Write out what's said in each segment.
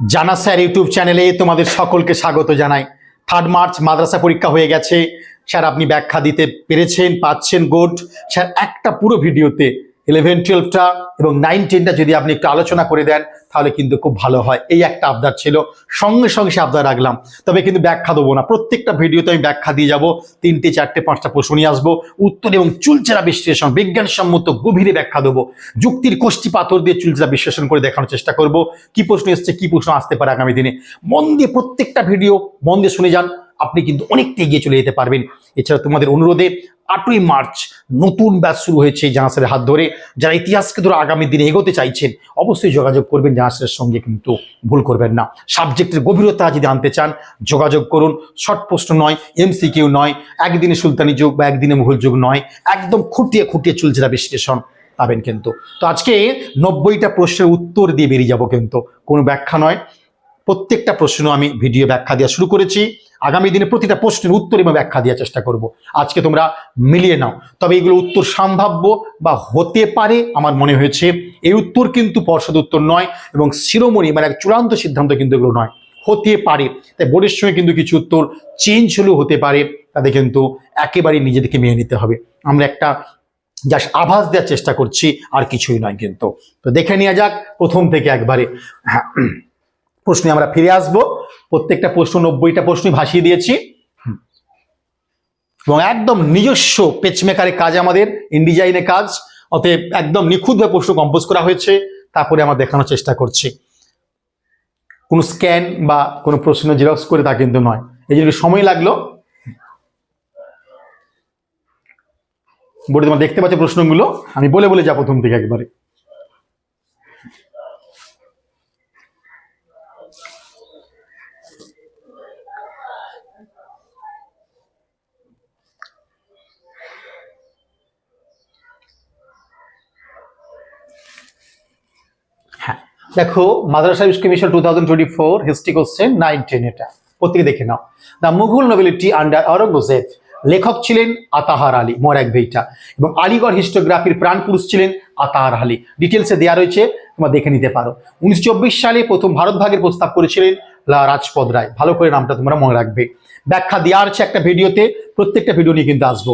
জানা sir YouTube চ্যানেলে তোমাদের সকলকে স্বাগত জানাই। থার্ড মার্চ মাদ্রাসা পরীক্ষা হয়ে গেছে। স্যার, আপনি ব্যাখ্যা দিতে পেরেছেন, পাচ্ছেন গুড স্যার, একটা পুরো ভিডিওতে ইলেভেন টুয়েলভটা এবং নাইন টেনটা যদি আপনি একটু আলোচনা করে দেন, তাহলে কিন্তু খুব ভালো হয়। এই একটা আবদার ছিল। সঙ্গে সঙ্গে সে আবদার রাখলাম। তবে কিন্তু ব্যাখ্যা দেবো না। প্রত্যেকটা ভিডিওতে আমি ব্যাখ্যা দিয়ে যাব। তিনটে, চারটে, পাঁচটা প্রশ্ন নিয়ে আসব। উত্তর এবং চুলচেরা বিশ্লেষণ, বিজ্ঞানসম্মত গভীরে ব্যাখ্যা দেবো। যুক্তির কোষ্ঠী পাথর দিয়ে চুলচেরা বিশ্লেষণ করে দেখানোর চেষ্টা করব। কি প্রশ্ন এসছে, কি প্রশ্ন আসতে পারে আগামী দিনে? মন দিয়ে প্রত্যেকটা ভিডিও মন দিয়ে শুনে যান। আপনি কিন্তু অনেকটা এগিয়ে চলে যেতে পারবেন। এছাড়া তোমাদের অনুরোধে আটই মার্চ নতুন ব্যাচ শুরু হয়েছে জাহাসের হাত ধরে। যারা ইতিহাসকে ধরে আগামী দিনে এগোতে চাইছেন, অবশ্যই যোগাযোগ করবেন জাহাসের সঙ্গে, কিন্তু ভুল করবেন না। সাবজেক্টের গভীরতা যদি আনতে চান, যোগাযোগ করুন। শর্ট প্রশ্ন নয়, এমসিকিউ নয়, একদিনে সুলতানি যুগ বা একদিনে মুঘল যুগ নয়, একদম খুঁটিয়ে খুঁটিয়ে চলছে বিশ্লেষণ, পাবেন কিন্তু। তো আজকে নব্বইটা প্রশ্নের উত্তর দিয়ে বেরিয়ে যাব কিন্তু। কোনো ব্যাখ্যা নয়। প্রত্যেকটা প্রশ্ন আমি ভিডিও ব্যাখ্যা দেওয়া শুরু করেছি। আগামী দিনে প্রতিটা প্রশ্নের উত্তর এবং ব্যাখ্যা দেওয়ার চেষ্টা করব। আজকে তোমরা মিলিয়ে নাও। তবে এগুলো উত্তর সম্ভাব্য বা হতে পারে আমার মনে হয়েছে। এই উত্তর কিন্তু পর্ষদ উত্তর নয় এবং শিরোমণি মানে এক চূড়ান্ত সিদ্ধান্ত কিন্তু এগুলো নয়। হতে পারে। তাই বোর্ডের সঙ্গে কিন্তু কিছু উত্তর চেঞ্জ হলেও হতে পারে। তাদের কিন্তু একেবারেই নিজেদেরকে মেনে নিতে হবে। আমরা একটা জাস্ট আভাস দেওয়ার চেষ্টা করছি, আর কিছুই নয় কিন্তু। তো দেখে নেওয়া যাক প্রথম থেকে একবারে। হ্যাঁ প্রশ্নে আমরা ফিরে আসব। প্রত্যেকটা প্রশ্ন নব্বইটা প্রশ্নই ভাসিয়ে দিয়েছি। এবং একদম নিজস্ব পেচমেকারের কাজ আমাদের ইনডিজাইনের কাজ। অতএব একদম নিখুঁতভাবে প্রশ্ন কম্পোজ করা হয়েছে, তারপরে আমরা দেখানোর চেষ্টা করছি। কোনো স্ক্যান বা কোনো প্রশ্ন জেরক্স করে তা কিন্তু নয়। এই জন্য সময় লাগল। বোর্ডে তোমার দেখতে পাচ্ছ প্রশ্নগুলো। আমি বলে বলে যাব প্রথম থেকে একবারে। দেখো, মাদ্রাসা commission two thousand twenty four history question nine ten এটা। প্রত্যেকে দেখে নাও। The Mughal nobility under Aurangzeb লেখক ছিলেন আতাহার আলী মোরাক ভেইটা। এবং আলিগড় হিস্টোগ্রাফির প্রাণ পুরুষ ছিলেন আতাহার আলী। ডিটেলসে দেওয়া রয়েছে, তোমরা দেখে নিতে পারো। উনিশশো চব্বিশ সালে প্রথম ভারত ভাগের প্রস্তাব করেছিলেন রাজপদ রায়। ভালো করে নামটা তোমরা মনে রাখবে। ব্যাখ্যা দেওয়া আছে একটা ভিডিওতে, প্রত্যেকটা ভিডিও নিয়ে কিন্তু আসব।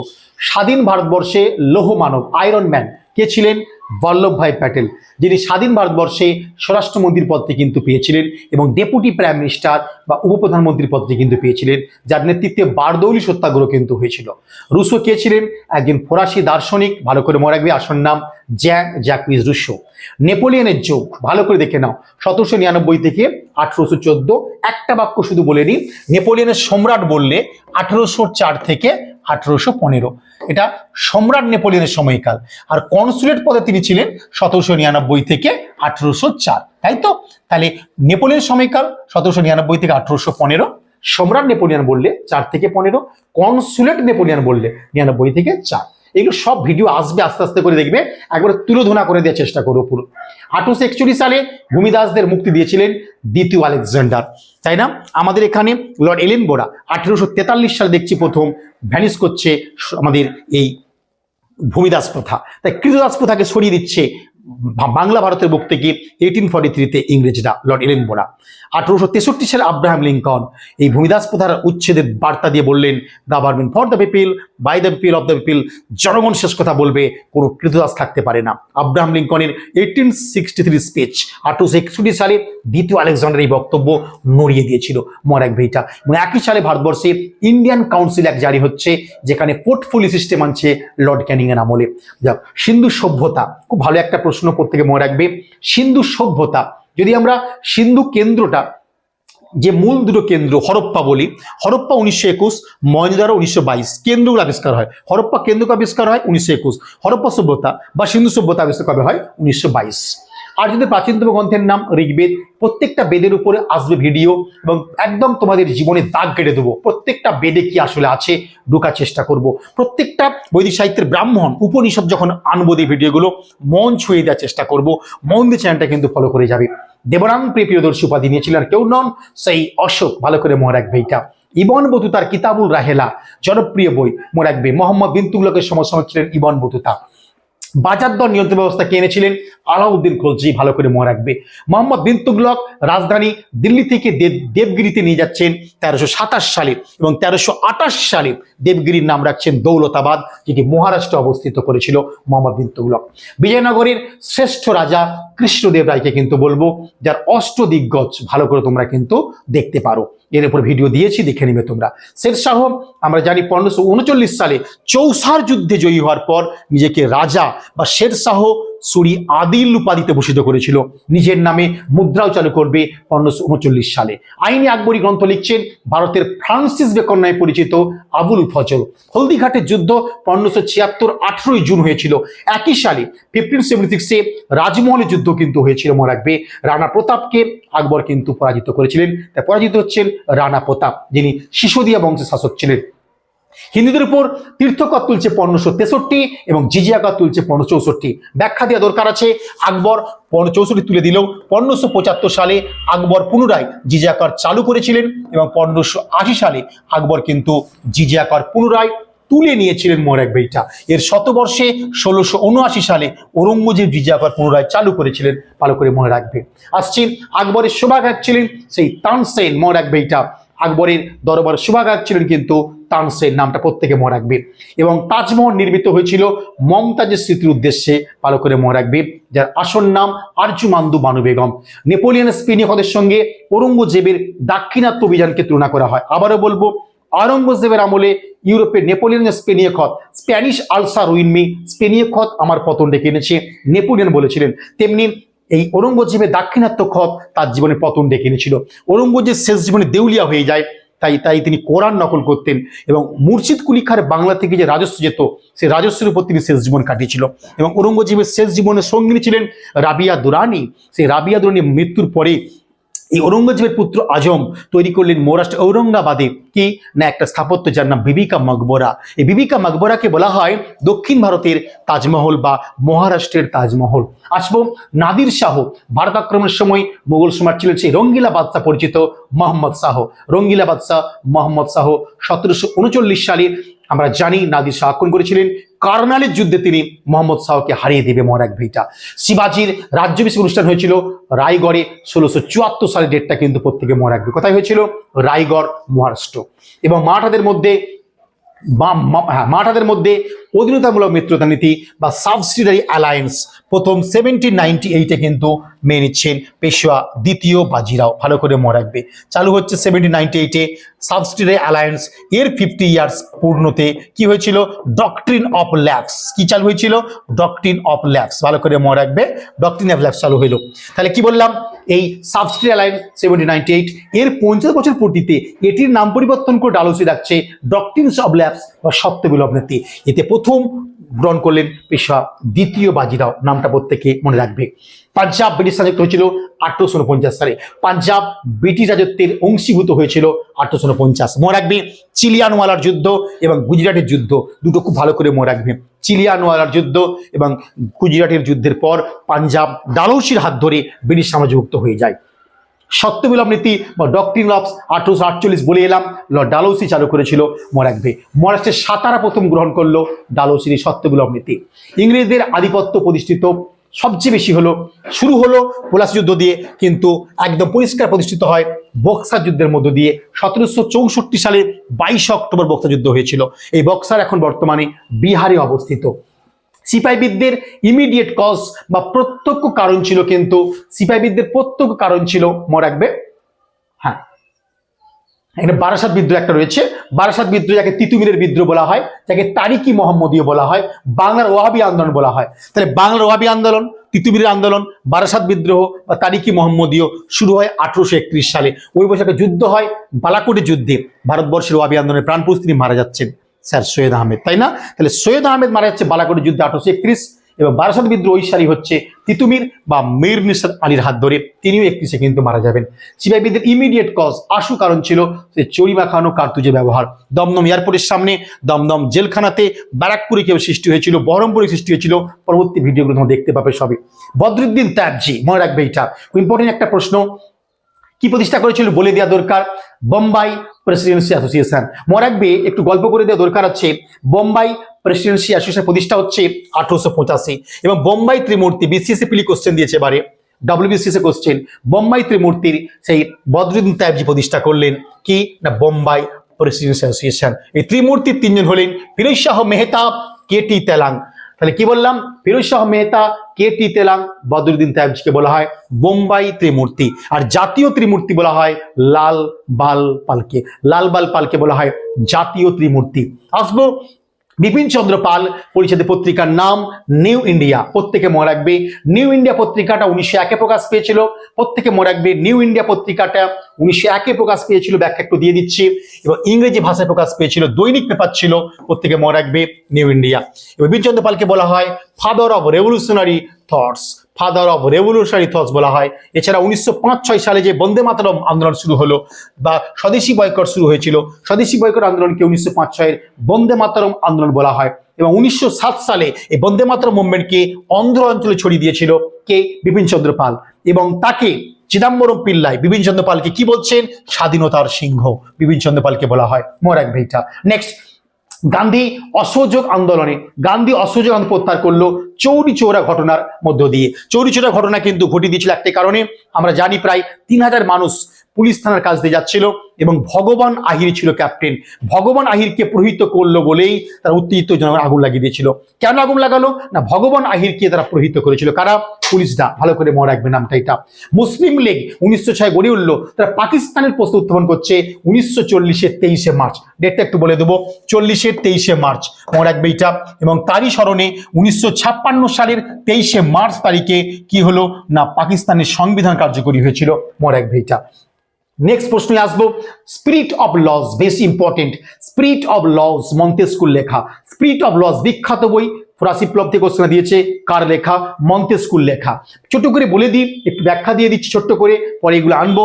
স্বাধীন ভারতবর্ষে লৌহ মানব আয়রন ম্যান কে ছিলেন? বল্লভভাই প্যাটেল, যিনি স্বাধীন ভারতবর্ষে স্বরাষ্ট্রমন্ত্রীর পদটি কিন্তু পেয়েছিলেন এবং ডেপুটি প্রাইম মিনিস্টার বা উপপ্রধানমন্ত্রীর পদটি কিন্তু পেয়েছিলেন, যার নেতৃত্বে বারদৌলি সত্যাগ্রহ কিন্তু হয়েছিল। রুশো কে ছিলেন? একজন ফরাসি দার্শনিক, ভালো করে মনে রাখবে, আসল নাম জ্যাক জ্যাকুইজ রুশো। নেপোলিয়নের যোগ, ভালো করে দেখে নাও, সতেরোশো নিরানব্বই থেকে আঠেরোশো চোদ্দ, একটা বাক্য শুধু বলে নিই, নেপোলিয়নের সম্রাট বললে আঠেরোশো চার থেকে আঠেরোশো এটা সম্রাট নেপোলিয়নের সময়কাল। আর কনসুলেট পদে তিনি ছিলেন সতেরোশো নিরানব্বই থেকে আঠেরোশো চার। তাই তো? তাহলে নেপোলিয়ন সময়কাল সতেরোশো নিরানব্বই থেকে আঠেরোশো পনেরো। সম্রাট নেপোলিয়ান বললে চার থেকে পনেরো। কনসুলেট নেপোলিয়ান বললে নিরানব্বই থেকে চার। এগুলো সব ভিডিও আসবে, আস্তে আস্তে করে দেখবে। একবার তুলোধনা করে দেওয়ার চেষ্টা করব পুরো। আঠারোশো একচল্লিশ সালে ভূমিদাসদের মুক্তি দিয়েছিলেন দ্বিতীয় আলেকজান্ডার তাই না? আমাদের এখানে লর্ড এলেন বোরা আঠেরোশো তেতাল্লিশ সাল দেখছি প্রথম ভ্যানিস করছে আমাদের এই ভূমিদাস প্রথা। তাই কৃতদাস প্রথাকে সরিয়ে দিচ্ছে বাংলা ভারতের বুক থেকে এইটিন ফর্টি থ্রিতে ইংরেজরা লর্ড এলেন বোরা। আঠারোশো তেষট্টি সালে আব্রাহাম লিঙ্কন এই ভূমিদাস প্রথার উচ্ছেদের বার্তা দিয়ে বললেন the government for the people by the people of the people জনগণ শেষ কথা বলবে, কোনো কৃতদাস থাকতে পারে না। আব্রাহাম লিঙ্কনের এইটিন সিক্সটি থ্রি স্পিচ আঠারোশো একষট্টি সালে দ্বিতীয় আলেকজান্ডার এই বক্তব্য নড়িয়ে দিয়েছিল মরাক ভেইটা। এবং একই সালে ভারতবর্ষে ইন্ডিয়ান কাউন্সিল অ্যাক্ট জারি হচ্ছে, যেখানে পোর্টফোলিও সিস্টেম আনছে লর্ড ক্যানিংয়ের আমলে। যাক, সিন্ধু সভ্যতা, খুব ভালো একটা প্রশ্ন প্রত্যেকে মনে রাখবে, সিন্ধু সভ্যতা, যদি আমরা সিন্ধু কেন্দ্রটা, যে মূল দুটো কেন্দ্র, হরপ্পা বলি, হরপ্পা উনিশশো একুশ মহেন্দ্র উনিশশো বাইশ, কেন্দ্রগুলো আবিষ্কার হয়। হরপ্পা কেন্দ্র আবিষ্কার হয় উনিশশো একুশ, হরপ্পা সভ্যতা বা সিন্ধু সভ্যতা আবিষ্কার কবে হয়? উনিশশো বাইশ। আর যদি প্রাচীনতম গ্রন্থের নাম ঋগ্বেদ, প্রত্যেকটা বেদের উপরে আসবে ভিডিও এবং একদম তোমাদের জীবনে দাগ কেটে দেবো। প্রত্যেকটা বেদে কি আসলে আছে, ঢোকার চেষ্টা করব। প্রত্যেকটা বৈদিক সাহিত্যের ব্রাহ্মণ উপনিষদ যখন আনব এই ভিডিওগুলো, মন ছুঁয়ে দেওয়ার চেষ্টা করব। মন দিয়ে চ্যানেলটা কিন্তু ফলো করে যাবে। দেবরাং প্রিয় প্রিয়দর্শী উপাধি নিয়েছিলেন কেউ নন, সেই অশোক, ভালো করে মনে রাখবে এইটা। ইবন বতুতার কিতাবুল রাহেলা, জনপ্রিয় বই, মনে রাখবে। মোহাম্মদ বিন তুগলকের সমসাময়িক ছিলেন ইবন বতুতা। বাজার দর নিয়ন্ত্রণ ব্যবস্থা কে এনেছিলেন? আলাউদ্দিন খলজি, ভালো করে মনে রাখবে। মোহাম্মদ বিন তুগলক রাজধানী দিল্লি থেকে দেব দেবগিরিতে নিয়ে যাচ্ছেন তেরোশো সাতাশ সালে এবং তেরোশো আঠাশ সালে দেবগিরির নাম রাখছেন দৌলতাবাদ, যেটি মহারাষ্ট্রে অবস্থিত করেছিল মোহাম্মদ বিন তুগলক বিজয়নগরের শ্রেষ্ঠ রাজা কৃষ্ণদেব রায়কে কিন্তু বলব, যার অষ্টদিগ্গজ ভালো করে তোমরা কিন্তু দেখতে পারো। এর উপর ভিডিও দিয়েছি, দেখে নিবে তোমরা। শেরশাহ আমরা জানি পনেরোশো উনচল্লিশ সালে চৌসার যুদ্ধে জয়ী হওয়ার পর নিজেকে রাজা বা শেরশাহ সুরি আদিল উপাধিতে ভূষিত করেছিল। নিজের নামে মুদ্রাও চালু করবে পনেরোশো উনচল্লিশ সালে। আইনি আকবরী গ্রন্থ লিখছেন, ভারতের ফ্রান্সিস বেকন নামে পরিচিত আবুল ফজল। হলদিঘাটের যুদ্ধ পনেরোশো ছিয়াত্তর আঠেরোই জুন হয়েছিল। একই সালে ফিফটিন সেভেন্টি সিক্সে রাজমহলের যুদ্ধ কিন্তু হয়েছিল, মনে রাখবে। রানা প্রতাপকে আকবর কিন্তু পরাজিত করেছিলেন। তাই পরাজিত হচ্ছেন রানা প্রতাপ, যিনি শিশোদিয়া বংশের শাসক ছিলেন। হিন্দুদের উপর তীর্থকর তুলছে পনেরোশো তেষট্টি এবং জিজিয়া কর তুলছে পনেরো চৌষট্টি। ব্যাখ্যা দেওয়া দরকার আছে, আকবর চৌষট্টি তুলে দিলেও পনেরোশো পঁচাত্তর সালে আকবর পুনরায় জিজিয়া কর চালু করেছিলেন এবং পনেরোশো আশি সালে আকবর কিন্তু জিজিয়া কর পুনরায় তুলে নিয়েছিলেন মোরাক বেইটা। এর শতবর্ষে ষোলোশো উনআশি সালে ঔরঙ্গজেব জিজিয়া কর পুনরায় চালু করেছিলেন, ভালো করে মনে রাখবে। আসছেন আকবরের শোভাঘাত ছিলেন সেই তানসেন মোরাক বেইটা। আকবরের দরবার শোভাঘাত ছিলেন কিন্তু তানসেন নামটা প্রত্যেকে মনে রাখবে। এবং তাজমহল নির্মিত হয়েছিল মমতাজের স্মৃতির উদ্দেশ্যে ভালো করে মনে রাখবে, যার আসল নাম আরজুমান্দু বানু বেগম। নেপোলিয়ন স্পেনীয়দের সঙ্গে ঔরঙ্গজেবের দাক্ষিণাত্য অভিযানকে তুলনা করা হয়। আবারও বলব, আওরঙ্গজেবের আমলে ইউরোপের নেপোলিয়ন স্পেনীয় খত স্প্যানিশ আলসা রুইনমি স্পেনীয় খত আমার পতন ডেকে এনেছে, নেপোলিয়ন বলেছিলেন। তেমনি এই ঔরঙ্গজেবের দাক্ষিণাত্য খত তার জীবনে পতন ডেকে এনেছিল। ঔরঙ্গজেব শেষ জীবনে দেউলিয়া হয়ে যায়। তাই তাই তিনি কোরআন নকল করতেন এবং মুর্শিদ কুলি খার বাংলা থেকে যে রাজস্ব যেত, সেই রাজস্বের উপর তিনি শেষ জীবন কাটিয়েছিল। এবং ঔরঙ্গজীবের শেষ জীবনের সঙ্গিনী ছিলেন রাবিয়া দুরানি। সেই রাবিয়া দুরানি মৃত্যুর পরে এই ঔরঙ্গজেবের পুত্র আজম তৈরি করলেন মহারাষ্ট্র ঔরঙ্গাবাদে। কি? না, একটা স্থাপত্য যার নাম বিবিকা মকবরা। এই বিবিকা মকবরাকে বলা হয় দক্ষিণ ভারতের তাজমহল বা মহারাষ্ট্রের তাজমহল। আসব নাদির শাহ। ভারত আক্রমণের সময় মুঘল সম্রাট ছিলেন সেই রঙ্গিলা বাদশাহ পরিচিত মোহাম্মদ শাহ। রঙ্গিলা বাদশাহ মোহাম্মদ শাহ সতেরোশো উনচল্লিশ সালে, আমরা জানি, নাদির শাহ আক্রমণ করেছিলেন। কার্নালের যুদ্ধে তিনি মোহাম্মদ শাহকে হারিয়ে দেবে মহারাজ ভাইটা। শিবাজির রাজ্যবিষ অনুষ্ঠান হয়েছিল রায়গড়ে ষোলোশো চুয়াত্তর সালের ডেটটা কিন্তু প্রত্যেকে মনে রাখবে। কোথায় হয়েছিল? রায়গড় মহারাষ্ট্র। এবং মারাঠাদের মধ্যে হ্যাঁ, মারাঠাদের মধ্যে অধীনতামূলক মিত্রতা নীতি বা সাবসিডারি অ্যালায়েন্স প্রথম সেভেন্টিন নাইনটি এইটে কিন্তু মেনে নিচ্ছেন পেশোয়া দ্বিতীয় বাজিরাও। ভালো করে মনে রাখবে। চালু হচ্ছে সেভেন্টিন নাইনটি এইটে সাবসিডারি অ্যালায়েন্স এর ফিফটি ইয়ার্স পূর্ণতে কি হয়েছিল? ডকট্রিন অফ ল্যাবস কি চালু হয়েছিল? ডকট্রিন অফ ল্যাবস ভালো করে মনে রাখবে। ডকট্রিন অফ ল্যাবস চালু হইল। তাহলে কি বললাম? এই subsidy alliance seventeen ninety eight এর পঞ্চাশ বছর পূর্তিতে এটির নাম পরিবর্তন করে ডালসি রাখছে ডকট্রিনস অফ ল্যাবস বা সত্য বিলোপ নীতি। এতে প্রথম গ্রহণ করলেন পেশা, দ্বিতীয় বাজিরাও, নামটা প্রত্যেকে মনে রাখবে। পাঞ্জাব ব্রিটিশ রাজত্ব হয়েছিল আঠারোশো উনপঞ্চাশ সালে। পাঞ্জাব ব্রিটিশ রাজত্বের অংশীভূত হয়েছিল আঠারোশো উনপঞ্চাশ। মনে রাখবে, চিলিয়ানওয়ালার যুদ্ধ এবং গুজরাটের যুদ্ধ দুটো খুব ভালো করে মনে রাখবে। চিলিয়ানওয়ালার যুদ্ধ এবং গুজরাটের যুদ্ধের পর পাঞ্জাব ডালৌসির হাত ধরে ব্রিটিশ সাম্রাজ্যভুক্ত হয়ে যায়। সত্য বিলম্ব নীতি বা ডক্ট্রিন অফ আঠারোশো আটচল্লিশ বলে এলাম। লর্ড ডালৌসি চালু করেছিল মরাকবে মহারাষ্ট্রের সাতারা প্রথম গ্রহণ করল ডালৌসির এই সত্য বিলম্ব নীতি। ইংরেজদের আধিপত্য প্রতিষ্ঠিত সবচেয়ে বেশি হলো, শুরু হলো পলাশ যুদ্ধ দিয়ে, কিন্তু একদম পরিষ্কার প্রতিষ্ঠিত হয় বক্সার যুদ্ধের মধ্য দিয়ে। সতেরোশো চৌষট্টি সালে বাইশে অক্টোবর বক্সার যুদ্ধ হয়েছিল। এই বক্সার এখন বর্তমানে বিহারে অবস্থিত। সিপাহীবিদদের ইমিডিয়েট কজ বা প্রত্যক্ষ কারণ ছিল কিন্তু সিপাহীবিদদের প্রত্যক্ষ কারণ ছিল, মনে রাখবে? হ্যাঁ। এখানে বারাসাত বিদ্রোহ একটা রয়েছে। বারাসাত বিদ্রোহ যাকে তিতুমিরের বিদ্রোহ বলা হয়, যাকে তারিকি মোহাম্মদীয় বলা হয়, বাংলার ওয়াহাবি আন্দোলন বলা হয়। তাহলে বাংলার ওয়াহাবি আন্দোলন, তিতুমিরের আন্দোলন, বারাসাত বিদ্রোহ বা তারিকি মোহাম্মদীয় শুরু হয় আঠারোশো একত্রিশ সালে। ওই বৈশাখে যুদ্ধ হয় বালাকোটের যুদ্ধে। ভারতবর্ষের ওয়াহাবি আন্দোলনের প্রাণ পুরুষ তিনি মারা যাচ্ছেন। স্যার সৈয়দ আহমেদ, তাই না? তাহলে সৈয়দ আহমেদ মারা যাচ্ছে বালাকোটের যুদ্ধে আঠারোশো একত্রিশ এবং বারাসাত বিদ্রোহ সারি হচ্ছে তিতুমির বা মীর নিসার আলীর হাত ধরে। তিনিও একত্রিশে কিন্তু মারা যাবেন। সিপাহীবিদের ইমিডিয়েট কজ আশু কারণ ছিল যে চড়িমা খানো কার্তুজে ব্যবহার। দমদম এয়ারপোর্টের সামনে, দমদম জেলখানাতে ব্যারাকপুরে কেউ সৃষ্টি হয়েছিল, বহরমপুরে সৃষ্টি হয়েছিল। পরবর্তী ভিডিওগুলো তোমরা দেখতে পাবে সবই। বদরুদ্দিন ত্যাবজি, মনে রাখবে এটা ইম্পর্টেন্ট একটা প্রশ্ন কি প্রতিষ্ঠা করেছিল বলে দেওয়া দরকার? Bombay presidency association. মনে রাখবে, একটু গল্প করে দেওয়া দরকার আছে বোম্বাই প্রেসিডেন্সি অ্যাসোসিয়েশন প্রতিষ্ঠা হচ্ছে আঠারোশো পঁচাশি। এবং বোম্বাই ত্রিমূর্তি বিসিএসসি পিলি কোশ্চেন দিয়েছে এবারে। ডব্লিউবিসিএস কোশ্চেন বোম্বাই ত্রিমূর্তির সেই বদরুদ্দিন তাইবজি প্রতিষ্ঠা করলেন কি না বোম্বাই প্রেসিডেন্সি অ্যাসোসিয়েশন? এই ত্রিমূর্তির তিনজন হলেন ফিরোজ শাহ মেহতাব কে টি তেলাং। তাহলে কি বললাম? ফিরোজ শাহ মেহতা কে টি তেলাং বদরুদ্দিন তাইবজিকে বলা হয় বোম্বাই ত্রিমূর্তি। আর জাতীয় ত্রিমূর্তি বলা হয় লাল বাল পালকে। লাল বাল পালকে বলা হয় জাতীয় ত্রিমূর্তি। আসব বিপিন চন্দ্র পাল পরিচিত পত্রিকার নাম নিউ ইন্ডিয়া। প্রত্যেকে মনে রাখবে, নিউ ইন্ডিয়া পত্রিকাটা উনিশশো একে প্রকাশ পেয়েছিল। প্রত্যেকে মনে রাখবে, নিউ ইন্ডিয়া পত্রিকাটা উনিশশো একে প্রকাশ পেয়েছিল, ব্যাখ্যা একটু দিয়ে দিচ্ছি। এবং ইংরেজি ভাষায় প্রকাশ পেয়েছিল, দৈনিক পেপার ছিল, প্রত্যেকে মনে রাখবে, নিউ ইন্ডিয়া। বিপিন চন্দ্র পালকে বলা হয় father of revolutionary thoughts father of revolutionary thoughts বলা হয়। এছাড়া উনিশশো পাঁচ ছয় সালে যে বন্দে মাতরম আন্দোলন শুরু হলো বা স্বদেশি বয়কট শুরু হয়েছিল, স্বদেশি বয়কট আন্দোলনকে উনিশশো পাঁচ বন্দে মাতরম আন্দোলন বলা হয় এবং উনিশশো সাত সালে এই বন্দে মাতরম মুভমেন্টকে অন্ধ্র অঞ্চলে ছড়িয়ে দিয়েছিল কে? বিপিন চন্দ্র পাল। এবং তাকে চিদাম্বরম পিল্লাই বিপিন চন্দ্র পালকে কি বলছেন? স্বাধীনতার সিংহ বিপিন চন্দ্র পালকে বলা হয়। মোরাক ভেইটা নেক্সট গান্ধী অসহযোগ আন্দোলনে, গান্ধী অসহযোগ আন্দোলন প্রত্যাহার করল চৌরি চৌরা ঘটনার মধ্য দিয়ে। চৌরি চৌরা ঘটনা কিন্তু ঘটিয়ে দিয়েছিল একটি কারণে। আমরা জানি প্রায় তিন হাজার মানুষ পুলিশ থানার কাছ দিয়ে যাচ্ছিল এবং ভগবান আহির ছিল ক্যাপ্টেন। ভগবান আহিরকে প্রহিত করল বলেই তারা উত্তেজিত জনগণ আগুন লাগিয়ে দিয়েছিল। কেন আগুন লাগালো? না, ভগবান আহিরকে তারা প্রহিত করেছিল। কারা? পুলিশরা। ভালো করে মনে রাখবে নামটা এটা। মুসলিম লীগ উনিশশো ছয় গড়ে উঠল। তারা পাকিস্তানের প্রশ্ন উত্থাপন করছে উনিশশো চল্লিশের তেইশে মার্চ। ডেটটা একটু বলে দেবো। চল্লিশের তেইশে মার্চ। মনে রাখবে এটা। এবং তারই স্মরণে উনিশশো ছাপ্পান্ন সালের তেইশে মার্চ তারিখে কি হলো? না, পাকিস্তানের সংবিধান কার্যকরী হয়েছিল। মনে রাখবে এটা। নেক্সট প্রশ্নে আসব। স্পিরিট অফ লস বেশ ইম্পর্টেন্ট স্পিরিট অফ লস মন্তেস্কুর লেখা। স্পিরিট অফ লস বিখ্যাত বই। ফরাসি প্লব থেকে কোশ্চেন দিয়েছে, কার লেখা? মন্তেস্কুর লেখা। ছোট করে বলে দিই, একটু ব্যাখ্যা দিয়ে দিচ্ছি ছোট্ট করে, পরে এগুলো আনব।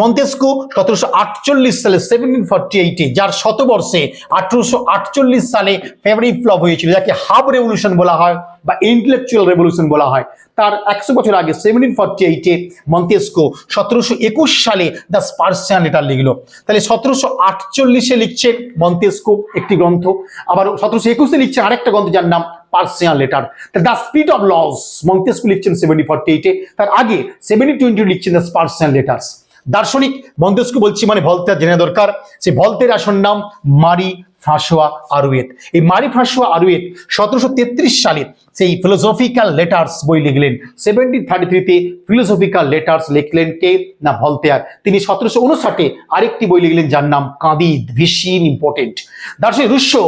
মন্তেস্কো সতেরোশো আটচল্লিশ সালে সেভেন্টিন ফর্টি এইটে যার শতবর্ষে আঠারোশো আটচল্লিশ সালে ফেব্রুয়ারি ফ্লপ হয়েছিল, যাকে হাব রেভলিউশন বলা হয় বা ইন্টেলেকচুয়াল রেভলিউশন বলা হয়। তার একশো বছর আগে সেভেন্টিন ফর্টি এইটে মন্তেস্কো সতেরোশো একুশ সালে দ্য স্পার্সিয়ান লেটার লিখলো। তাহলে সতেরোশো আটচল্লিশে লিখছে মন্তেস্কো একটি গ্রন্থ, আবার সতেরোশো একুশে লিখছে আরেকটা গ্রন্থ যার নাম Persian letter. The speed of laws, Montesquieu লিখছেন সেভেন্টি ফর্টি এইটে তার আগে সেভেন্টি টোয়েন্টি লিখছেন দ্য স্পার্সিয়ান লেটার্স। দার্শনিক মন্তেস্কু বলছি মানে ভলতের জেনে দরকার। সেই ভলতের আসল নাম মারি ফ্রাঁসোয়া আরুয়েত এই মারি ফ্রাঁসোয়া আরুয়েত সতেরোশো তেত্রিশ সালে সেই ফিলোসফিক্যাল লেটার্স বই লিখলেন। সেভেন্টিন থার্টি থ্রিতে ফিলোসফিক্যাল লেটার্স লিখলেন কে? না ভলতেয়ার তিনি সতেরোশো উনষাটে আরেকটি বই লিখলেন যার নাম কাঁদিদ, ভীষণ ইম্পর্টেন্ট দার্শনিক রুশো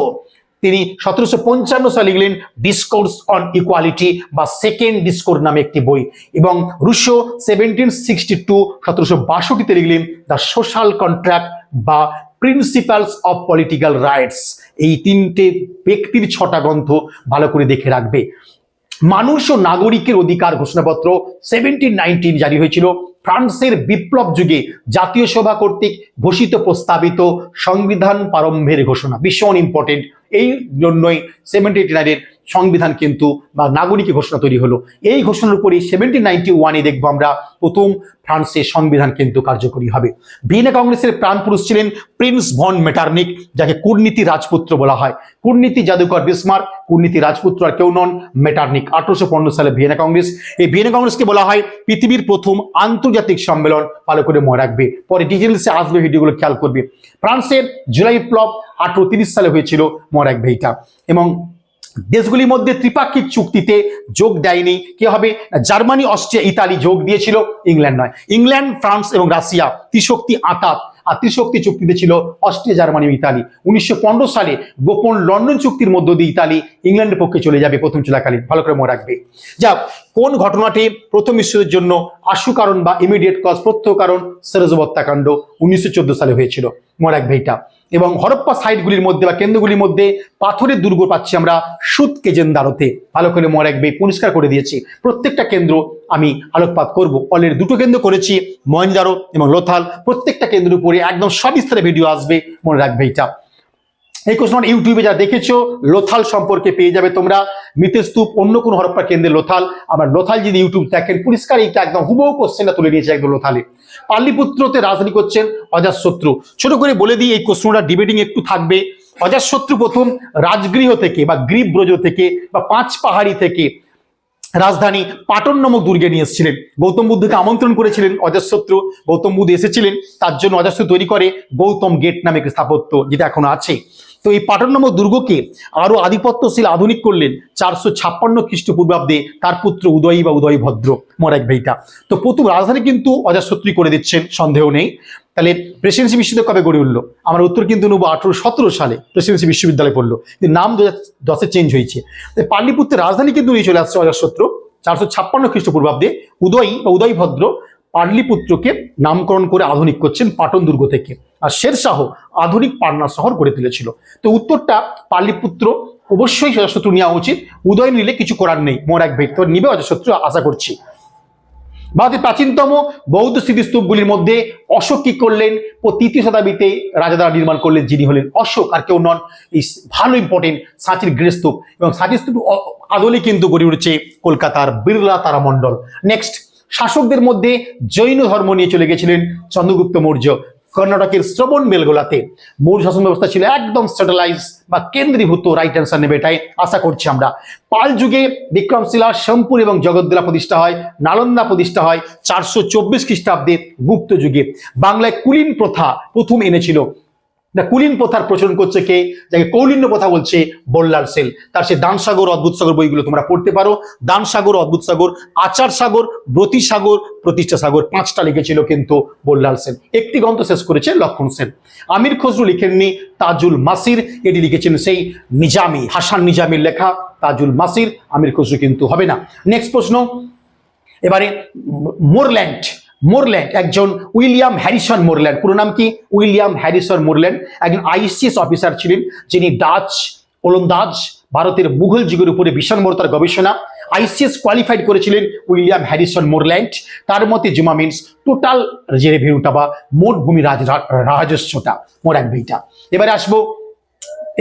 তিনি সতেরোশো পঞ্চান্ন সালে লিখলেন ডিসকোর্স অন ইকুয়ালিটি বা সেকেন্ড ডিসকোর নামে একটি বই। এবং রুশো সেভেন্টিন সিক্সটি টু সতেরোশো বাষট্টিতে লিখলেন দ্য সোশ্যাল কন্ট্রাক্ট বা প্রিন্সিপালস অফ পলিটিক্যাল রাইটস এই তিনটে ব্যক্তির ছটা গ্রন্থ ভালো করে দেখে রাখবে। মানুষ ও নাগরিকের অধিকার ঘোষণাপত্র সেভেন্টিন নাইনটিন জারি হয়েছিল। ফ্রান্সের বিপ্লব যুগে জাতীয় সভা কর্তৃক ঘোষিত প্রস্তাবিত সংবিধান প্রারম্ভের ঘোষণা ভীষণ ইম্পর্টেন্ট এই জন্যই সেভেন্টি নাইনের সংবিধান কিন্তু বা নাগরিক ঘোষণা তৈরি হলো। এই ঘোষণার উপরেই সেভেন্টিন নাইনটি ওয়ানে দেখব আমরা প্রথম ফ্রান্সের সংবিধান কিন্তু কার্যকরী হবে। ভিয়েনা কংগ্রেসের প্রাণপুরুষ ছিলেন প্রিন্স ভন মেটার্নিক, যাকে কূটনীতি রাজপুত্র বলা হয়। কূটনীতি জাদুকর বিসমার, কূটনীতি রাজপুত্র আর কেউ নন, মেটার্নিক। আঠারোশো পনেরো সালে ভিয়েনা কংগ্রেস, এই ভিয়েনা কংগ্রেসকে বলা হয় পৃথিবীর প্রথম আন্তর্জাতিক সম্মেলন ভালো করে মনে রাখবে পরে ডিটেলসে আসবে, ভিডিওগুলো খেয়াল করবে। ফ্রান্সের জুলাই বিপ্লব আঠারো সালে হয়েছিল রাখবে এটা এবং দেশগুলির মধ্যে ত্রিপাক্ষিক চুক্তিতে যোগ দেয়নি। কি হবে? জার্মানি, অস্ট্রিয়া, ইতালি যোগ দিয়েছিল, ইংল্যান্ড নয়। ইংল্যান্ড, ফ্রান্স এবং রাশিয়া ত্রিশক্তি আতাত। আর ত্রিশক্তি চুক্তিতে ছিল অস্ট্রিয়া, জার্মানি ইতালি। উনিশশো পনেরো সালে গোপন লন্ডন চুক্তির মধ্য দিয়ে ইতালি ইংল্যান্ডের পক্ষে চলে যাবে প্রথম চলাকালীন। ভালো করে মনে রাখবে। যা কোন ঘটনাটি প্রথম বিশ্বযুদ্ধের জন্য আশু কারণ বা ইমিডিয়েট কজ প্রত্যহ কারণ? সেরজ হত্যাকাণ্ড উনিশশো চোদ্দ সালে হয়েছিল। মনে রাখবে এটা এবং হরপ্পা সাইটগুলির মধ্যে বা কেন্দ্রগুলির মধ্যে পাথরের দুর্গ পাচ্ছি আমরা সুদ কেজেন্দারোতে ভালো করে মনে রাখবে, পরিষ্কার করে দিয়েছি। প্রত্যেকটা কেন্দ্র আমি আলোকপাত করব। অলরেডি দুটো কেন্দ্র করেছি মহেঞ্জারো এবং লোথাল। প্রত্যেকটা কেন্দ্রের উপরে একদম সবিস্তারে ভিডিও আসবে, মনে রাখবে এটা। এই কোশ্চন ইউটিউবে যা দেখেছ, লোথাল সম্পর্কে পেয়ে যাবে তোমরা। মিতেস্তূপ অন্য কোনো হরপ্পা কেন্দ্রে লোথাল। আবার লোথাল যদি ইউটিউব দেখেন, পরিষ্কার এইটা একদম হুবহু কোশ্চেনটা তুলে নিয়েছে একদম লোথালে। পাল্লিপুত্রতে রাজনীতি করছেন অজাতশত্রু ছোট করে বলে দিই, এই কোশ্চনটা ডিবেটিং একটু থাকবে। অজাতশত্রু প্রথম রাজগৃহ থেকে বা গ্রীব ব্রজ থেকে বা পাঁচ পাহাড়ি থেকে রাজধানী পাটন নামক দুর্গে নিয়ে এসেছিলেন। গৌতম বুদ্ধকে আমন্ত্রণ করেছিলেন অজাতশত্রু গৌতম বুদ্ধ এসেছিলেন, তার জন্য অজাতশত্রু তৈরি করে গৌতম গেট নামে একটি স্থাপত্য, যেটা এখনও আছে। তো এই পাটন নামক দুর্গকে আরও আধিপত্যশীল আধুনিক করলেন চারশো ছাপ্পান্ন খ্রিস্টপূর্বাব্দে তার পুত্র উদয়ী বা উদয়ী ভদ্র মরাক ভাইটা। তো প্রথম রাজধানী কিন্তু অজাশত্রী করে দিচ্ছেন, সন্দেহ নেই। তাহলে প্রেসিডেন্সি বিশ্ববিদ্যালয় কবে গড়ে উঠল? আমার উত্তর কিন্তু নেব আঠারো সতেরো সালে প্রেসিডেন্সি বিশ্ববিদ্যালয় পড়ল। নাম দু হাজার দশে চেঞ্জ হয়েছে। তাই রাজধানী কিন্তু নিয়ে চলে আসছে অজাতশত্রু চারশো ছাপ্পান্ন খ্রিস্টপূর্বাব্দে উদয়ী বা উদয় ভদ্র পাটলিপুত্রকে নামকরণ করে আধুনিক করছেন পাটন দুর্গ থেকে। শেরশাহ আধুনিক পাটনা শহর গড়ে তুলেছিল। তো উত্তরটা পাটলিপুত্র অবশ্যই অজাতশত্রু নেওয়া উচিত। উদয় নিলে কিছু করার নেই, মোর এক ভেদ। নিবে অজাতশত্রু আশা করছি। ভারতের প্রাচীনতম বৌদ্ধ স্মৃতিস্তূপগুলির মধ্যে অশোক কি করলেন? তৃতীয় শতাব্দীতে রাজা দ্বারা নির্মাণ করলেন যিনি হলেন অশোক, আর কেউ নন। এই ভালো ইম্পর্টেন্ট সাঁচির গৃহস্তূপ এবং সাঁচির স্তূপ আদলে কিন্তু গড়ে উঠেছে কলকাতার বিড়লা তারামণ্ডল। নেক্সট শাসকদের মধ্যে জৈন ধর্ম নিয়ে চলে গেছিলেন চন্দ্রগুপ্ত মৌর্য। কর্ণাটকের শ্রবণ বেলগোলাতে মূল শাসন ব্যবস্থা ছিল একদম সেটেলাইজ বা কেন্দ্রীভূত রাইট অ্যান্সার নেবে এটাই আশা করছি আমরা। পাল যুগে বিক্রমশিলা সোমপুর এবং জগদ্দলা প্রতিষ্ঠা হয়, নালন্দা প্রতিষ্ঠা হয় চারশো চব্বিশ খ্রিস্টাব্দে গুপ্ত যুগে। বাংলায় কুলীন প্রথা প্রথম এনেছিল। না, কুলীন প্রথার প্রচলন করছে কে? যাকে কৌলিন্য প্রথা বলছে বল্লাল সেল তার সে দান সাগর অদ্ভুত সাগর বইগুলো তোমরা পড়তে পারো। দান সাগর অদ্ভুত সাগর, আচার সাগর, ব্রতি সাগর, প্রতিষ্ঠা সাগর, পাঁচটা লিখেছিল কিন্তু বল্লাল সেন। একটি গ্রন্থ শেষ করেছে লক্ষণ সেন। আমির খসরু লিখেননি তাজুল মাসির, এটি লিখেছেন সেই নিজামি, হাসান নিজামির লেখা তাজুল মাসির। আমির খসরু কিন্তু হবে না। নেক্সট প্রশ্ন। এবারে, মোরল্যান্ড মোরল্যান্ড একজন উইলিয়াম হ্যারিসন মোরল্যান্ড পুরো নাম কি? উইলিয়াম হ্যারিসন মোরল্যান্ড একজন আইসিএস অফিসার ছিলেন, যিনি ডাচ ওলন্দাজ ভারতের মুঘল যুগের উপরে বিশালমরতার গবেষণা। আইসিএস কোয়ালিফাইড করেছিলেন উইলিয়াম হ্যারিসন মোরল্যান্ড তার মতে জুমা মিনস টোটাল যে রেভিনিউটা বা মোট ভূমি রাজ রাজস্বটা। মোর এক বইটা এবারে আসব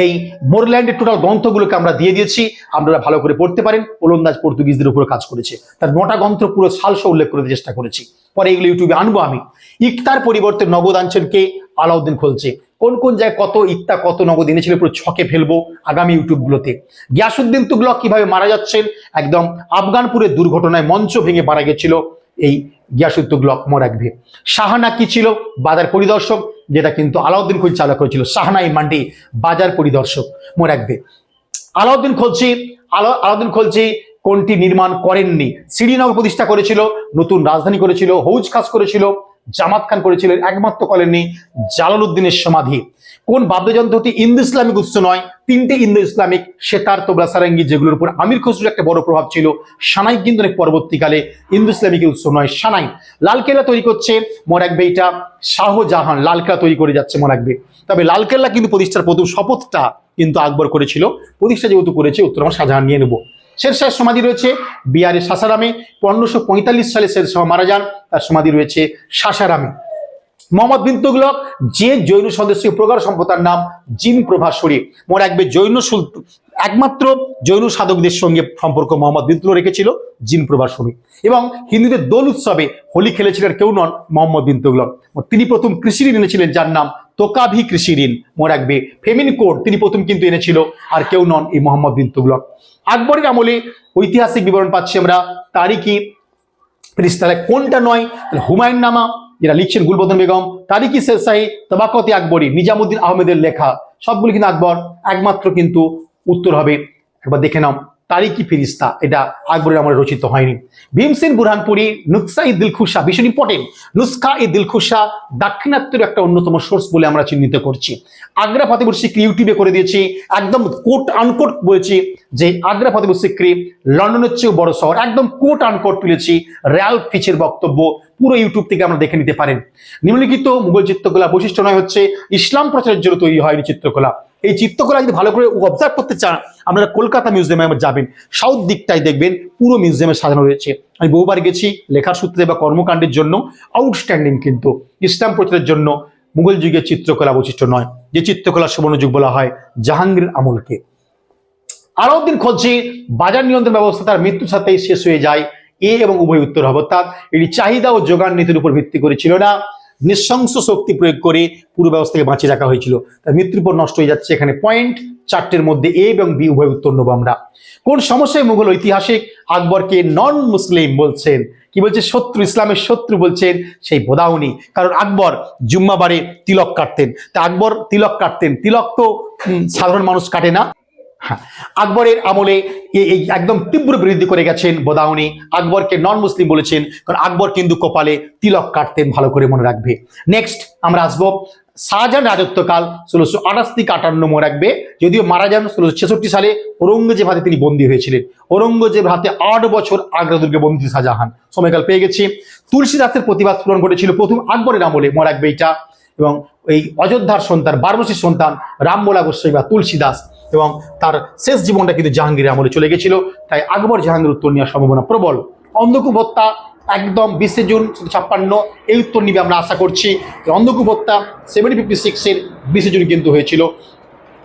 এই মোরল্যান্ডের টোটাল গ্রন্থগুলোকে আমরা দিয়ে দিয়েছি। আপনারা ভালো করে পড়তে পারেন। ওলন্দাজ পর্তুগিজদের উপরে কাজ করেছে। তার নটা গ্রন্থ পুরো সালসা উল্লেখ করতে চেষ্টা করেছি। পরে এগুলো ইউটিউবে আনব আমি। ইকতার পরিবর্তে নগদ কে? আলাউদ্দিন খুলছে কোন কোন জায়গায় কত ইকতা, কত নগদ এনেছিল পুরো ছকে ফেলব আগামী ইউটিউবগুলোতে গিয়াসুদ্দিন তুগলক কীভাবে মারা যাচ্ছেন? একদম আফগানপুরের দুর্ঘটনায় মঞ্চ ভেঙে মারা গেছিল এই গিয়াসুদ্দিন তুগলক মোরাকভে শাহানা কি ছিল? বাজার পরিদর্শক। যেটা কিন্তু আলাউদ্দিন খুল চালু করেছিল শাহনাই মান্ডি, বাজার পরিদর্শক। মনে রাখবে, আলাউদ্দিন খলজি আলা- আলাউদ্দিন খলজি কোনটি নির্মাণ করেননি? শ্রীনগর প্রতিষ্ঠা করেছিল, নতুন রাজধানী করেছিল, হৌজ খাস করেছিল জামাত খান করেছিলেন, একমাত্র করেননি জালালউদ্দিনের সমাধি। কোন বাদ্যযন্ত্রটি ইন্দো ইসলামিক উৎস নয়, তিনটে ইন্দো ইসলামিক সেতার তোবলা সারাঙ্গি যেগুলোর উপর আমির খসরুর একটা বড় প্রভাব ছিল, সানাই কিন্তু অনেক পরবর্তীকালে ইন্দো ইসলামিকের উৎস নয়, সানাই। লালকেল্লা তৈরি করছে মরাকবে এটা শাহজাহান লালকেল্লা তৈরি করে যাচ্ছে মরাকবে। তবে লালকেল্লা কিন্তু প্রতিষ্ঠার প্রথম শপথটা কিন্তু আকবর করেছিল, প্রতিষ্ঠা যেহেতু করেছে, উত্তর আমরা শাহজাহান নিয়ে নেব। শেরশাহের সমাধি রয়েছে, বিহারের সাসারামে। পনেরোশো সালে শেরশাহ মারা যান, তার সমাধি রয়েছে সাসারামে। মোহাম্মদ বিন তুগলক, যে জৈন সদস্য প্রগাঢ় সম্পদার নাম জিন প্রভা শরীফ। মোর একবে জৈন একমাত্র জৈন সাধকদের সঙ্গে সম্পর্ক মোহাম্মদ বিন রেখেছিল জিন প্রভা শরীফ। এবং হিন্দুদের দোল উৎসবে হোলি খেলেছিলেন কেউ নন মোহাম্মদ বিন তুগলক। তিনি প্রথম কৃষি ঋণ এনেছিলেন, যার নাম তোকাভি কৃষি ঋণ। মোর একবে ফেমিন কোড তিনি প্রথম কিন্তু এনেছিল, আর কেউ নন এই মোহাম্মদ বিন তুগলক। আকবরের আমলে ঐতিহাসিক বিবরণ পাচ্ছি আমরা। তারিখি পৃষ্ঠালে কোনটা নয়? হুমায়ুন নামা যেটা লিখছেন গুলবদন বেগম তারিকি শেরশাহী তবাকতি আকবরী, নিজামুদ্দিন আহমেদের লেখা। সবগুলি কিন্তু আকবর, একমাত্র কিন্তু উত্তর হবে। একবার দেখে নাও। তারিকি ফিরিস্তা, এটা আকবরের আমলে রচিত হয়নি। ভীমসেন, বুরহানপুরি নুসখা ই দিলখুশা, ভীষণ ইম্পর্টেন্ট নুসখা ই দিলখুশা দাক্ষিণাত্যের একটা অন্যতম সোর্স বলে আমরা চিহ্নিত করছি। আগ্রা ফতেপুর সিক্রি ইউটিউবে করে দিয়েছি, একদম কোট আনকোট বলেছি যে আগ্রা ফতেপুর সিক্রি লন্ডনের চেয়েও বড় শহর। একদম কোট আনকোট তুলেছি, র্যাল ফিচের বক্তব্য, পুরো ইউটিউব থেকে আমরা দেখে নিতে পারেন। নিম্নলিখিত মুঘল চিত্রকলা বৈশিষ্ট্য নয় হচ্ছে, ইসলাম প্রচারের জন্য তৈরি হয়নি চিত্রকলা। এই চিত্রকলা যদি ভালো করে অবজার্ভ করতে চান, আপনারা কলকাতা মিউজিয়ামে যাবেন। সাউথ দিকটাই দেখবেন পুরো মিউজিয়ামে সাজানো রয়েছে। আমি বহুবার গেছি লেখার সূত্রে বা কর্মকাণ্ডের জন্য। আউটস্ট্যান্ডিং কিন্তু। ইসলাম প্রচারের জন্য মুঘল যুগের চিত্রকলা বৈশিষ্ট্য নয়। যে চিত্রকলা সুবর্ণ যুগ বলা হয় জাহাঙ্গীর আমলকে। আলাউদ্দিন খলজি বাজার নিয়ন্ত্রণ ব্যবস্থা তার মৃত্যুর সাথেই শেষ হয়ে যায়। এ এবং উভয় উত্তর হবে। অর্থাৎ এটি চাহিদা ও যোগান নীতির উপর ভিত্তি করেছিল না। নৃশংস শক্তি প্রয়োগ করে পুরো ব্যবস্থাকে বাঁচিয়ে রাখা হয়েছিল। তার মৃত্যুর নষ্ট হয়ে যাচ্ছে এখানে পয়েন্ট চারটের মধ্যে এ এবং বি উভয় উত্তর নেব আমরা। কোন সমস্যায় মুঘল ঐতিহাসিক আকবরকে নন মুসলিম বলছেন? কি বলছে? শত্রু, ইসলামের শত্রু বলছেন সেই বোদাউনি। কারণ আকবর জুম্মাবারে তিলক কাটতেন। তা আকবর তিলক কাটতেন। তিলক তো সাধারণ মানুষ কাটে না। হ্যাঁ আকবরের আমলে এই একদম তীব্র বিরোধী করে গেছেন বোদাউনি। আকবরকে নন মুসলিম বলেছেন, কারণ আকবর কিন্তু কপালে তিলক কাটতেন ভালো করে মনে রাখবে। নেক্সট আমরা আসব শাহজাহান রাজত্বকাল ষোলোশো আঠাশ থেকে আটান্ন মনে রাখবে। যদিও মারা যান ষোলোশো ছেষট্টি সালে ঔরঙ্গজেব হাতে তিনি বন্দী হয়েছিলেন। ঔরঙ্গজেব হাতে আট বছর আগ্রা দুর্গে বন্দী শাহজাহান। সময়কাল পেয়ে গেছি। তুলসীদাসের প্রতিবাদ পূরণ করেছিল প্রথম আকবরের আমলে, মনে রাখবে এটা। এবং এই অযোধ্যার সন্তান বারমসীর সন্তান রামবোলা গোস্বামী বা তুলসীদাস। এবং তার শেষ জীবনটা কিন্তু জাহাঙ্গীরের আমলে চলে গেছিল। তাই আকবর জাহাঙ্গীর উত্তর নেওয়ার সম্ভাবনা প্রবল। অন্ধকূপ হত্যা একদম বিশে জুন ছাপ্পান্ন, এই উত্তর নিবে আমরা আশা করছি। অন্ধকূপ হত্যা সেভেন ফিফটি সিক্সের বিশে জুন কিন্তু হয়েছিল।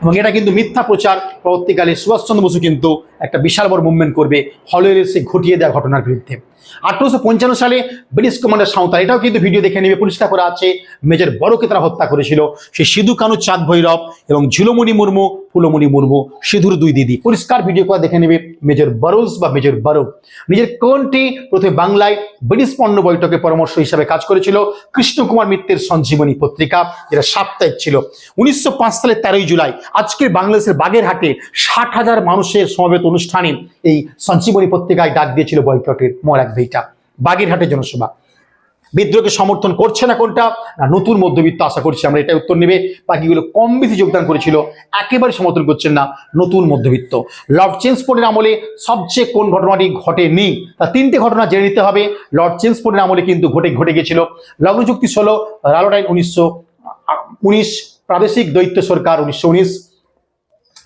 এবং এটা কিন্তু মিথ্যা প্রচার। পরবর্তীকালে সুভাষচন্দ্র বসু কিন্তু একটা বিশাল বড় মুভমেন্ট করবে। হলিউডের সে ঘটিয়ে দেওয়া ঘটনার বিরুদ্ধে। আঠারোশো পঞ্চান্ন সালে ব্রিটিশ কমান্ডার সাঁওতাল, এটাও কিন্তু ভিডিও দেখে নেবে পরিষ্কার করা আছে মেজর বড়কে তারা হত্যা করেছিল। সেই সিধু কানু, চাঁদ ভৈরব এবং ঝুলমণি মুর্মু ফুলমণি মুর্মু, সিধুর দুই দিদি। পরিষ্কার ভিডিও করা দেখে নেবে মেজর বরোজ বা মেজর বরো নিজের কোনটি প্রথমে বাংলায় ব্রিটিশ পণ্য বৈঠকে পরামর্শ হিসাবে কাজ করেছিল? কৃষ্ণকুমার মিত্রের সঞ্জীবনী পত্রিকা, যেটা সাপ্তাহিক ছিল। উনিশশো পাঁচ সালের তেরোই জুলাই, আজকের বাংলাদেশের বাগেরহাটে ষাট হাজার মানুষের সমবেত অনুষ্ঠানে এই সঞ্জীবনী পত্রিকায় ডাক দিয়েছিল বয়কটের মর এক ভেইটা বাগেরহাটের জনসভা। বিদ্রোহকে সমর্থন করছে না কোনটা? না, নতুন মধ্যবিত্ত আশা করছি আমরা এটা উত্তর নেবে। বাকিগুলো কম বেশি যোগদান করেছিল। একেবারে সমর্থন করছেন না নতুন মধ্যবিত্ত। লর্ড চেন্সফোর্ডের আমলে সবচেয়ে কোন ঘটনাটি ঘটেনি? তা তিনটে ঘটনা জেনে নিতে হবে। লর্ড চেন্সফোর্ডের আমলে কিন্তু ঘটে ঘটে গেছিল। লগ্ন চুক্তি ষোলো উনিশশো উনিশ, প্রাদেশিক দ্বৈত সরকার উনিশশো উনিশ।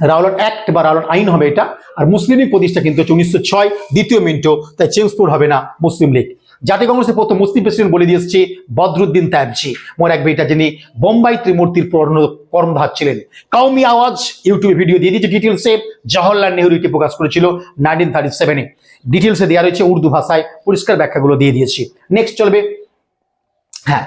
রাওলাট অ্যাক্ট বা রাওলাট আইন হবে এটা, আর মুসলিম লীগ প্রতিষ্ঠা কিন্তু হচ্ছে উনিশশো ছয়, দ্বিতীয় মিন্টো তাই চেঞ্জপুর হবে না মুসলিম লীগ। জাতীয় কংগ্রেসের প্রথম মুসলিম প্রেসিডেন্ট বলে দিয়েছে বদরুদ্দিন তাইবজি মোর রাখবে এটা যিনি বোম্বাই ত্রিমূর্তির পূর্ণ কর্মধার ছিলেন। কাউমি আওয়াজ ইউটিউবে ভিডিও দিয়ে দিয়েছে ডিটেলসে জওহরলাল নেহরুকে প্রকাশ করেছিল নাইনটিন থার্টি সেভেনে। ডিটেলসে দেওয়া রয়েছে উর্দু ভাষায় পরিষ্কার ব্যাখ্যাগুলো দিয়ে দিয়েছি। নেক্সট চলবে হ্যাঁ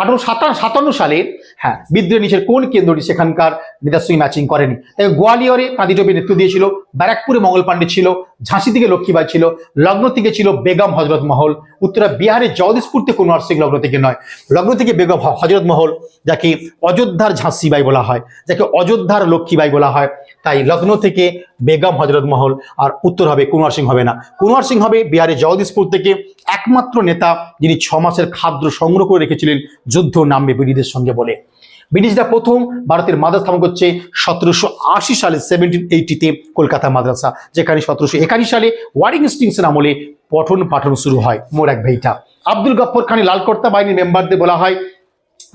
আঠারো সাতান্ন সালে হ্যাঁ বিদ্রোহ নিচের কোন কেন্দ্রটি সেখানকার নেতাশ্রী ম্যাচিং করেনি? তাই গোয়ালিয়রে কাঁদি টপি নেতৃত্ব দিয়েছিল, ব্যারাকপুরে মঙ্গল পাণ্ডে ছিল, ঝাঁসি থেকে লক্ষ্মীবাই ছিল, লগ্ন থেকে ছিল বেগম হজরত মহল, উত্তরা বিহারের জগদীশপুর থেকে কুনওয়ার সিং লগ্ন থেকে নয়। লগ্ন থেকে বেগম হজরত মহল, যাকে অযোধ্যার ঝাঁসিবাই বলা হয়, যাকে অযোধ্যার লক্ষ্মীবাই বলা হয়, তাই লগ্ন থেকে বেগম হজরত মহল আর উত্তর হবে কুনওয়ার সিং হবে না। কুনওয়ার সিং হবে বিহারের জগদীশপুর থেকে একমাত্র নেতা যিনি ছ মাসের খাদ্য সংগ্রহ করে রেখেছিলেন, যুদ্ধ নামবে ব্রিটিশদের সঙ্গে বলে। ব্রিটিশরা প্রথম ভারতের মাদ্রাসা স্থাপন করছে সতেরোশো আশি সালে সেভেন্টিন এইটিতে কলকাতা মাদ্রাসা যেখানে সতেরোশো একাশি সালে ওয়ারিং স্টিংসের আমলে পঠন পাঠন শুরু হয় মোর এক ভেইটা। আব্দুল গফর খানি লালকর্তা বাহিনীর মেম্বারদের বলা হয়,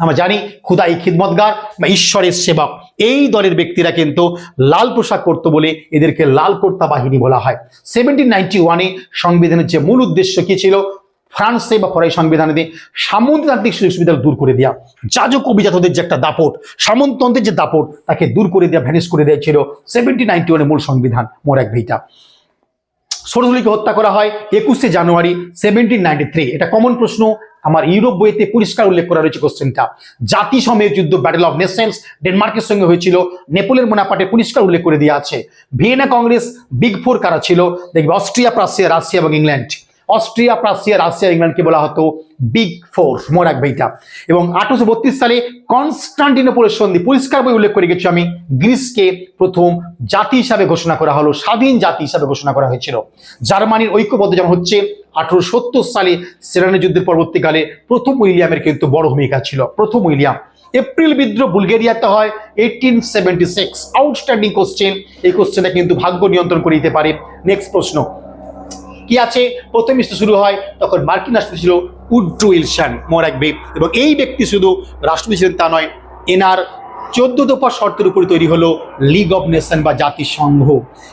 আমরা জানি, খুদাই খিদমতগার বা ঈশ্বরের সেবক। এই দলের ব্যক্তিরা কিন্তু লাল পোশাক করতো বলে এদেরকে লাল কর্তা বাহিনী বলা হয়। সেভেন্টিন নাইনটি ওয়ানে সংবিধানের যে মূল উদ্দেশ্য কি ছিল? ফ্রান্সে বা ফরাই সংবিধানে সামন্ততান্ত্রিক সুযোগ সুবিধা দূর করে দেওয়া যাজক অভিজাতদের যে একটা দাপট, সামন্ততন্ত্রের যে দাপট, তাকে দূর করে দেওয়া ভ্যানিশ করে দেওয়া ছিল সেভেন্টিন নাইনটি ওয়ানের মূল সংবিধান, মোর এক ভিটা সরজলিকে হত্যা করা হয় একুশে জানুয়ারি সেভেন্টিন নাইনটি থ্রি এটা কমন প্রশ্ন, আমার ইউরোপ বইতে পরিষ্কার উল্লেখ করা রয়েছে কোশ্চেনটা। জাতিসংঘের যুদ্ধ ব্যাটেল অফ নেশনস ডেনমার্কের সঙ্গে হয়েছিল, নেপোলের মোনাপাটে পরিষ্কার উল্লেখ করে দেওয়া আছে। ভিয়েনা কংগ্রেস বিগ ফোর কারা ছিল? দেখবে অস্ট্রিয়া প্রাসিয়া রাশিয়া এবং ইংল্যান্ড। অস্ট্রিয়া প্রাসিয়া রাশিয়া ইংল্যান্ডকে বলা হতো? বিগ ফোর মনে রাখবে এটা। এবং আঠারোশো বত্রিশ সালে কনস্টান্টিনোপলের সন্ধি, পরিষ্কার বই উল্লেখ করে গেছি আমি, গ্রিসকে প্রথম জাতি হিসাবে ঘোষণা করা হলো, স্বাধীন জাতি হিসাবে ঘোষণা করা হয়েছিল। জার্মানির ঐক্যবদ্ধ যেমন হচ্ছে, আঠারোশো সত্তর সালে সেরানের যুদ্ধের পরবর্তীকালে প্রথম উইলিয়ামের কিন্তু বড় ভূমিকা ছিল, প্রথম উইলিয়াম। এপ্রিল বিদ্রোহ বুলগেরিয়াতে হয় eighteen seventy six outstanding question এই কোশ্চেনটা কিন্তু ভাগ্য নিয়ন্ত্রণ করে দিতে পারে। নেক্সট প্রশ্ন কি আছে? প্রথম বিশ্ব শুরু হয় তখন মার্কিন রাষ্ট্রপতি ছিল উড্রু উইলসন মনে রাখবে এবং এই ব্যক্তি শুধু রাষ্ট্রপতি ছিলেন তা নয়, এনার চোদ্দ দফা শর্তের উপরে তৈরি হলো লিগ অব নেশন বা জাতিসংঘ।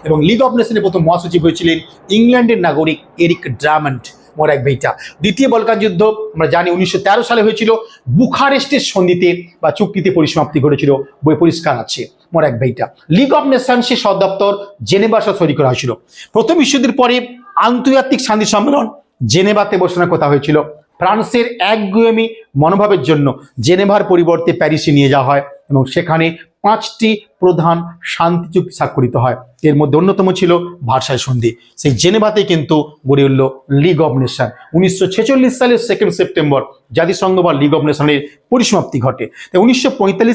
এবং লিগ অব নেশনের প্রথম মহাসচিব হয়েছিলেন ইংল্যান্ডের নাগরিক এরিক ড্রামন্ড মোর এক বইটা দ্বিতীয় বলকান যুদ্ধ, আমরা জানি উনিশশো তেরো সালে হয়েছিল, বুখারেস্টের সন্ধিতে বা চুক্তিতে পরিসমাপ্তি ঘটেছিল বই পরিষ্কার আছে মোর এক বইটা লিগ অব নেশনসের সদ দপ্তর জেনেভা শহরে তৈরি করা হয়েছিল। প্রথম বিশ্বযুদ্ধের পরে আন্তর্জাতিক শান্তি সম্মেলন জেনেভাতে বসানোর কথা হয়েছিল। ফ্রান্সের একগুয়েমি মনোভাবের জন্য জেনেভার পরিবর্তে প্যারিসে নিয়ে যাওয়া হয়। এবং সেখানে পাঁচটি প্রধান শান্তি চুক্তি স্বাক্ষরিত হয়। এর মধ্যে অন্যতম ছিল ভারসাই সন্ধি। সেই জেনেভাতে কিন্তু গড়ে উঠল লিগ অব নেশন উনিশশো ছেচল্লিশ সালের সেকেন্ড সেপ্টেম্বর জাতিসংঘ বা লিগ অব নেশনের পরিসমাপ্তি ঘটে। তাই উনিশশো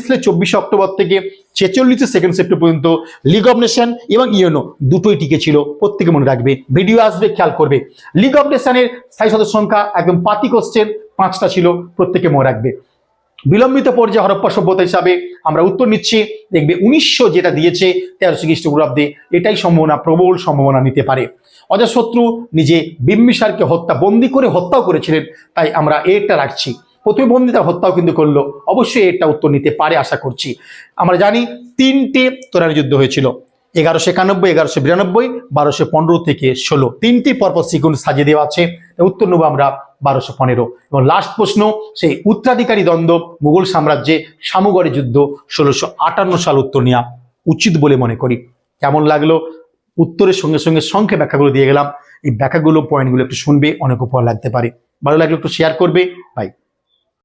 সালের চব্বিশে অক্টোবর থেকে ছেচল্লিশে সেকেন্ড সেপ্টেম্বর পর্যন্ত লিগ অব নেশন এবং ইউনো দুটোই টিকে ছিল। প্রত্যেকে মনে রাখবে, ভিডিও আসবে, খেয়াল করবে। লিগ অব নেশনের স্থায়ী সদস্য সংখ্যা একদম পাতি কোশ্চেন পাঁচটা ছিল, প্রত্যেকে মনে রাখবে। বিলম্বিত পর্যায়ে হরপ্পা সভ্যতা হিসাবে আমরা উত্তর নিচ্ছি। দেখবে উনিশশো যেটা দিয়েছে, তেরোশো খ্রিস্টপূর্বাব্দে এটাই সম্ভাবনা, প্রবল সম্ভাবনা নিতে পারে। অজাশত্রু নিজে বিম্বিসারকে হত্যা, বন্দি করে হত্যাও করেছিলেন, তাই আমরা এটা রাখছি। তার হত্যাও কিন্তু করল, অবশ্যই এটা উত্তর নিতে পারে আশা করছি। আমরা জানি তিনটে তোরানি যুদ্ধ হয়েছিল। এগারোশো একানব্বই, এগারোশো বিরানব্বই, বারোশো পনেরো থেকে ষোলো। তিনটি পরপর সিকুয়েন্স সাজিয়ে দেওয়া আছে। উত্তর নেব আমরা বারোশো পনেরো। এবং লাস্ট প্রশ্ন, সেই উত্তরাধিকারী দ্বন্দ্ব মুঘল সাম্রাজ্যে সামুগড়ে যুদ্ধ ষোলোশো আটান্ন সাল উত্তর নেওয়া উচিত বলে মনে করি। কেমন লাগল? উত্তরের সঙ্গে সঙ্গে সংখ্যা ব্যাখ্যাগুলো দিয়ে গেলাম। এই ব্যাখ্যাগুলো পয়েন্টগুলো একটু শুনবে, অনেক উপহার লাগতে পারে। ভালো লাগলে একটু শেয়ার করবে। বাই